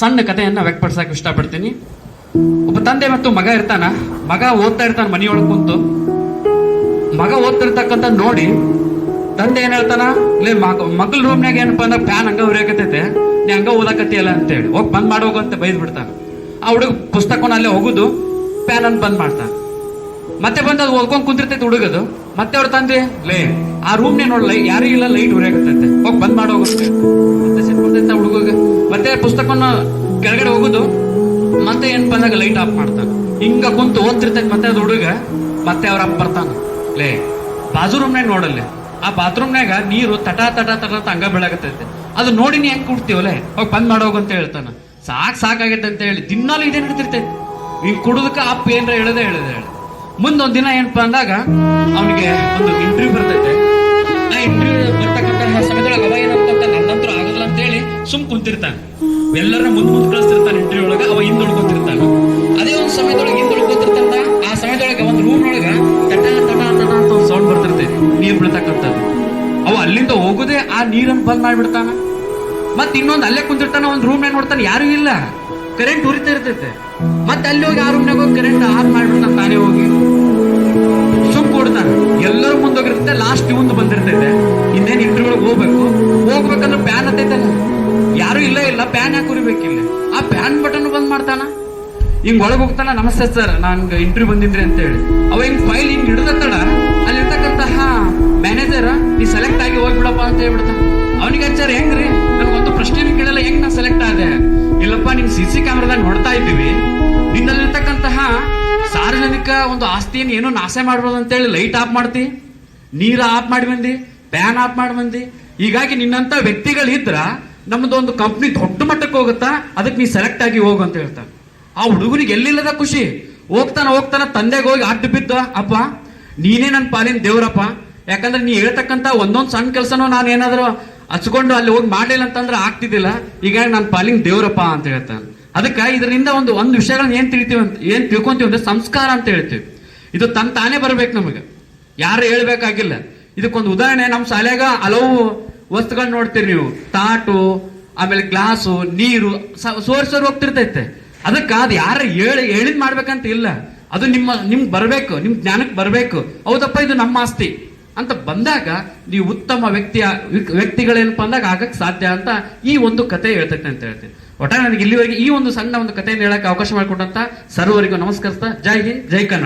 ಸಣ್ಣ ಕಥೆಯನ್ನ ವ್ಯಕ್ತಪಡಿಸಕ್ಕೆ ಇಷ್ಟಪಡ್ತೀನಿ. ಒಬ್ಬ ತಂದೆ ಮತ್ತು ಮಗ ಇರ್ತಾನ. ಮಗ ಓದ್ತಾ ಇರ್ತಾನ ಮನೆಯೊಳಗೆ ಕುಂತು. ಮಗ ಓದ್ತಿರ್ತಕ್ಕಂಥ ನೋಡಿ ತಂದೆ ಏನ್ ಹೇಳ್ತಾನ, ಲೇ, ಮಗ, ಮಗಳ ರೂಮ್ನಾಗ ಏನಪ್ಪ ಅಂದ್ರೆ ಫ್ಯಾನ್ ಹಂಗ ಉರಿಯಾಕತೈತೆ ನೀ ಹಂಗ ಅಂತ ಅಂತೇಳಿ. ಹೋಗಿ ಬಂದ್ ಮಾಡೋಗು ಅಂತ ಬೈದ್ ಬಿಡ್ತಾನ. ಆ ಹುಡುಗ ಪುಸ್ತಕನ ಅಲ್ಲೇ ಹೋಗುದು ಫ್ಯಾನ್ ಬಂದ್ ಮಾಡ್ತಾನ. ಮತ್ತೆ ಬಂದು ಅದು ಓದ್ಕೊಂಡ್ ಕುಂತಿರ್ತೈತೆ ಹುಡುಗದು. ಮತ್ತೆ ಅವ್ರ ತಂದೆ, ಲೇ, ಆ ರೂಮ್ನೇ ನೋಡ್ಲೈ ಯಾರಿಗಿಲ್ಲ ಇಲ್ಲ, ಲೈಟ್ ಉರಿಯಾಕತ್ತೈತೆ. ಹೋಗಿ ಬಂದ್ ಮಾಡೋಗುತ್ತೆ ಪುಸ್ತಕನ ಕೆಳಗಡೆ ಹೋಗುದು, ಮತ್ತೆ ಏನ್ ಬಂದಾಗ ಲೈಟ್ ಆಫ್ ಮಾಡ್ತಾನ. ಹಿಂಗ ಕುಂತು ಓದ್ತಿರ್ತೈತೆ ಮತ್ತೆ ಅದು ಹುಡುಗ, ಮತ್ತೆ ಅವ್ರ ಅಪ್ಪ ಬರ್ತಾನ. ಲೇ ಬಾತ್ರೂಮ್ ರೂಮ್ನಾಗ ನೋಡಲ್ಲೇ, ಆ ಬಾತ್ರೂಮ್ನಾಗ ನೀರು ತಟ ತಟ ತಟ ಹಂಗ ಬೆಳಗತ್ತೈತೆ ಅದು ನೋಡಿ ನೀ ಹೆಂಗ್ ಕುಡ್ತೀವಲ್ಲೇ ಹೋಗಿ ಬಂದ್ ಮಾಡೋಗ ಅಂತ ಹೇಳ್ತಾನ. ಸಾಕ್ ಸಾಕಾಗೈತೆ ಅಂತ ಹೇಳಿ ದಿನಾಲು ಇದೇ ನಡೀತಿರ್ತೈತೆ? ಹಿಂಗ್ ಕುಡುದಕ್ಕ ಅಪ್ಪ ಏನ್ರ ಹೇಳದೆ ಹೇಳದೆ ಹೇಳ. ಮುಂದೊಂದ್ ದಿನ ಏನಪ್ಪಾ ಅಂದಾಗ, ಅವನಿಗೆ ಒಂದು ಕುಂತಿರ್ತಾನೆ. ಎಲ್ಲರ ಮುಂದ್ ಮುಂದ್ ಕಳಿಸ್ತಿರ್ತಾನೆ ಇಂಟರ್ವ್ಯೂ ಒಳಗ, ಅವ ಹಿಂದ್ ಉಳ್ಕೊತಿರ್ತಾನ. ಅದೇ ಒಂದ್ ಸಮಯದೊಳಗೆ ಹಿಂದ್ ಉಳ್ಕೊತಿರ್ತಾನ ಆ ಸಮಯದೊಳಗೆ ಒಂದ್ ರೂಮ್ ಒಳಗ ತಟ ತಟ ತಟ ಅಂತ ಒಂದ್ ಸೌಂಡ್ ಬರ್ತಿರ್ತೈತಿ ನೀರ್ ಬೀಳ್ತಕ್ಕಂಥದ್ದು. ಅವ ಅಲ್ಲಿಂದ ಹೋಗುದೇ ಆ ನೀರನ್ನು ಬಂದ್ ಮಾಡ್ಬಿಡ್ತಾನ. ಮತ್ ಇನ್ನೊಂದ್ ಅಲ್ಲೇ ಕುಂತಿರ್ತಾನ, ಒಂದ್ ರೂಮ್ ನೋಡ್ತಾನೆ, ಯಾರು ಇಲ್ಲ. ಕರೆಂಟ್ ಉರಿತಾ ಇರ್ತೈತೆ. ಮತ್ತೆ ಅಲ್ಲಿ ಹೋಗಿ ಆ ರೂಮ್ನಾಗ ಹೋಗಿ ಕರೆಂಟ್ ಆನ್ ಮಾಡ್ಬಿಡ್ತಾನೆ ತಾನೇ ಹೋಗಿ ಆ ಪ್ಯಾನ್ ಬಟನ್ ಬಂದ್ ಮಾಡ್ತಾನ? ಹಿಂಗ್ ಒಳಗ್ ಹೋಗ್ತಾನ, ನಮಸ್ತೆ ಸರ್ ನನ್ಗೆ ಇಂಟರ್ವ್ಯೂ ಬಂದಿದ್ರಿ ಅಂತ ಹೇಳಿ. ಅವ ಹಿಂಗ್ ಫೈಲ್ ಹಿಂಗ್ ಹಿಡಿದತ್ತಡ ಅಲ್ಲಿರ್ತಕ್ಕಂತಹ ಮ್ಯಾನೇಜರ್ ನೀ ಸೆಲೆಕ್ಟ್ ಆಗಿ ಹೋಗ್ಬಿಡಪ್ಪ ಅಂತ ಹೇಳ್ಬಿಡ್ತಾನ. ಅವನಿಗೆ ಸರ್ ಹೆಂಗ್ರಿ? ನನ್ಗೊಂದು ಪ್ರಶ್ನೆ ಕೇಳಲ್ಲ, ಹೆಂಗ್ ನಾ ಸೆಲೆಕ್ಟ್ ಆದೆ? ಇಲ್ಲಪ್ಪ ನಿಮ್ ಸಿ ಸಿ ಕ್ಯಾಮ್ರಾದಾಗ ನೋಡ್ತಾ ಇದ್ದೀವಿ. ನಿನ್ನಲ್ಲಿರ್ತಕ್ಕಂತಹ ಸಾರ್ವಜನಿಕ ಒಂದು ಆಸ್ತಿಯನ್ನು ಏನೋ ನಾಶ ಮಾಡ್ಬೋದು ಅಂತೇಳಿ ಲೈಟ್ ಆಫ್ ಮಾಡ್ತಿ. ನೀರು ಆಫ್ ಮಾಡಿ ಬಂದಿ ಫ್ಯಾನ್ ಆಫ್ ಮಾಡಿ ಬಂದಿ. ಹೀಗಾಗಿ ನಿನ್ನಂತ ವ್ಯಕ್ತಿಗಳಿದ್ರ ನಮ್ದು ಒಂದು ಕಂಪ್ನಿ ದೊಡ್ಡ ಮಟ್ಟಕ್ಕೆ ಹೋಗುತ್ತಾ, ಅದಕ್ಕೆ ನೀ ಸೆಲೆಕ್ಟ್ ಆಗಿ ಹೋಗು ಅಂತ ಹೇಳ್ತಾನೆ ಆ ಹುಡುಗನಿಗೆ ಎಲ್ಲಿಲ್ಲದ ಖುಷಿ? ಹೋಗ್ತಾನ ಹೋಗ್ತಾನ, ತಂದೆಗೆ ಹೋಗಿ ಅಡ್ಡ ಬಿದ್ದ, ಅಪ್ಪ, ನೀನೇ ನನ್ನ ಪಾಲಿನ ದೇವ್ರಪ್ಪ. ಯಾಕಂದ್ರೆ ನೀ ಹೇಳ್ತಕ್ಕಂತ ಒಂದೊಂದು ಸಣ್ಣ ಕೆಲಸನೂ ನಾನು ಏನಾದರೂ ಹಚ್ಕೊಂಡು ಅಲ್ಲಿ ಹೋಗಿ ಮಾಡಲಿಲ್ಲ ಅಂತಂದ್ರೆ ಆಗ್ತಿದ್ದಿಲ್ಲ. ಈಗ ನನ್ನ ಪಾಲಿನ ದೇವ್ರಪ್ಪ ಅಂತ ಹೇಳ್ತಾನೆ ಅದಕ್ಕೆ ಇದರಿಂದ ಒಂದು ಒಂದು ವಿಷಯಗಳನ್ನ ಏನ್ ತಿಳಿತೀವಿ ಅಂತ, ಏನ್ ತಿಳ್ಕೊಂತೀವಿ ಅಂದ್ರೆ ಸಂಸ್ಕಾರ ಅಂತ ಹೇಳ್ತೀವಿ. ಇದು ತನ್ ತಾನೇ ಬರ್ಬೇಕು ನಮಗೆ. ಯಾರು ಹೇಳ್ಬೇಕಾಗಿಲ್ಲ. ಇದಕ್ಕೊಂದು ಉದಾಹರಣೆ ನಮ್ಮ ಶಾಲ್ಯಾಗ ಹಲವು ವಸ್ತುಗಳು ನೋಡ್ತೀರಿ ನೀವು. ತಾಟು, ಆಮೇಲೆ ಗ್ಲಾಸು, ನೀರು ಸೋರ್ಸೋರ್ ಹೋಗ್ತಿರ್ತೈತೆ. ಅದಕ್ಕೆ ಅದು ಯಾರ ಹೇಳಿ, ಹೇಳಿದ್ ಮಾಡ್ಬೇಕಂತ ಇಲ್ಲ. ಅದು ನಿಮ್ಮ, ನಿಮ್ಗೆ ಬರಬೇಕು ನಿಮ್ ಜ್ಞಾನಕ್ಕೆ ಬರಬೇಕು. ಹೌದಪ್ಪ, ಇದು ನಮ್ಮ ಆಸ್ತಿ. ಅಂತ ಬಂದಾಗ ನೀವು ಉತ್ತಮ ವ್ಯಕ್ತಿಯ, ವ್ಯಕ್ತಿಗಳೇನಪ್ಪ ಅಂದಾಗ ಆಗಕ್ಕೆ ಸಾಧ್ಯ ಅಂತ ಈ ಒಂದು ಕತೆ ಹೇಳ್ತೈತೆ ಅಂತ ಹೇಳ್ತೀನಿ. ಒಟ್ಟಾರೆ ನನಗೆ ಇಲ್ಲಿವರೆಗೆ ಈ ಒಂದು ಸಣ್ಣ ಒಂದು ಕಥೆಯನ್ನು ಹೇಳಕ್ಕೆ ಅವಕಾಶ ಮಾಡಿಕೊಟ್ಟಂತ ಸರ್ವರಿಗೂ ನಮಸ್ಕರಿಸ್ತಾ, ಜೈ ಹಿಂದ್, ಜೈ ಕನ್ನಡ